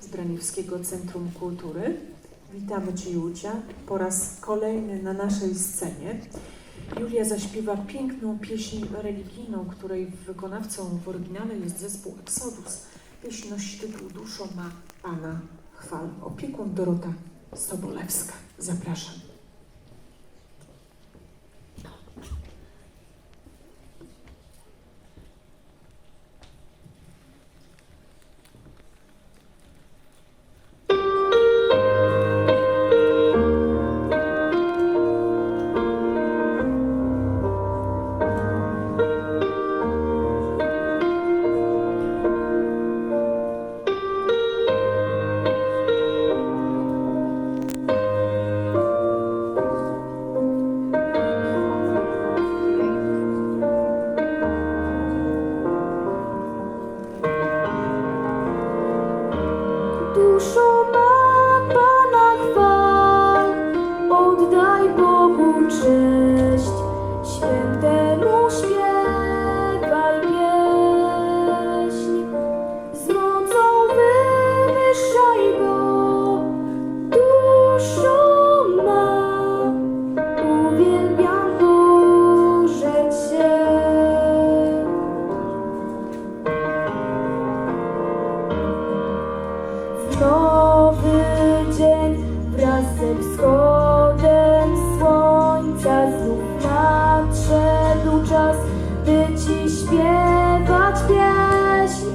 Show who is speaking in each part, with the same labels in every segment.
Speaker 1: z Braniewskiego Centrum Kultury. Witamy Cię, Julia, po raz kolejny na naszej scenie. Julia zaśpiewa piękną pieśń religijną, której wykonawcą w oryginale jest zespół Exodus. Pieśń nosi tytuł Duszo ma Pana chwal. Opiekun Dorota Sobolewska. Zapraszam.
Speaker 2: Duszo ma czas, by Ci śpiewać pieśń.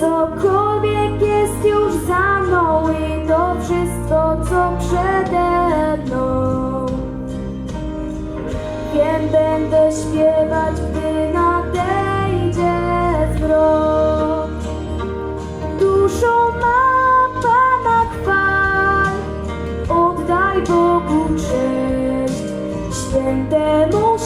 Speaker 2: Cokolwiek jest już za mną i to wszystko, co przede mną. Wiem, będę śpiewać, gdy nadejdzie zwrot. Duszą ma Pana chwal, oddaj Bogu cześć, świętemu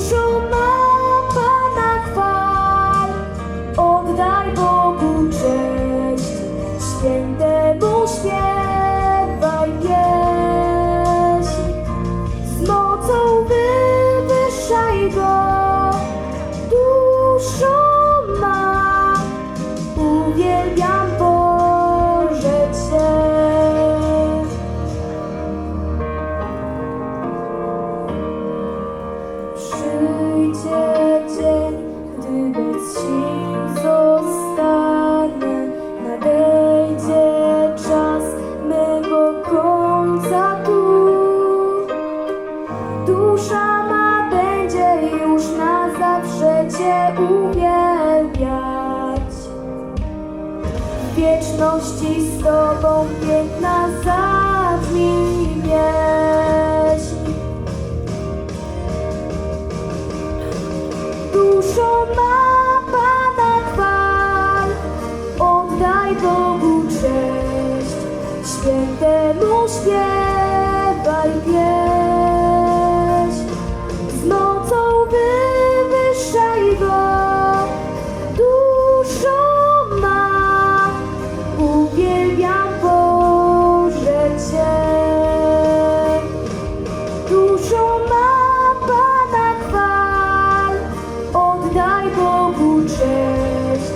Speaker 2: Duszą wieczności z Tobą piękna zabrzmi pieśń. Duszą ma Pana chwal, oddaj Bogu cześć, świętemu śpiewaj Bogu cześć,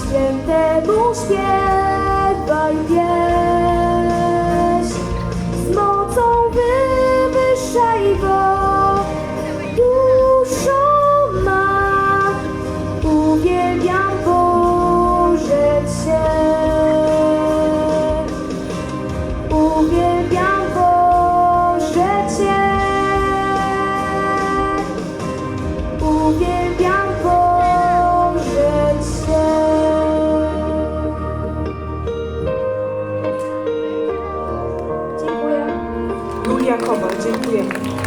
Speaker 2: świętemu śpiewaj
Speaker 1: 不愿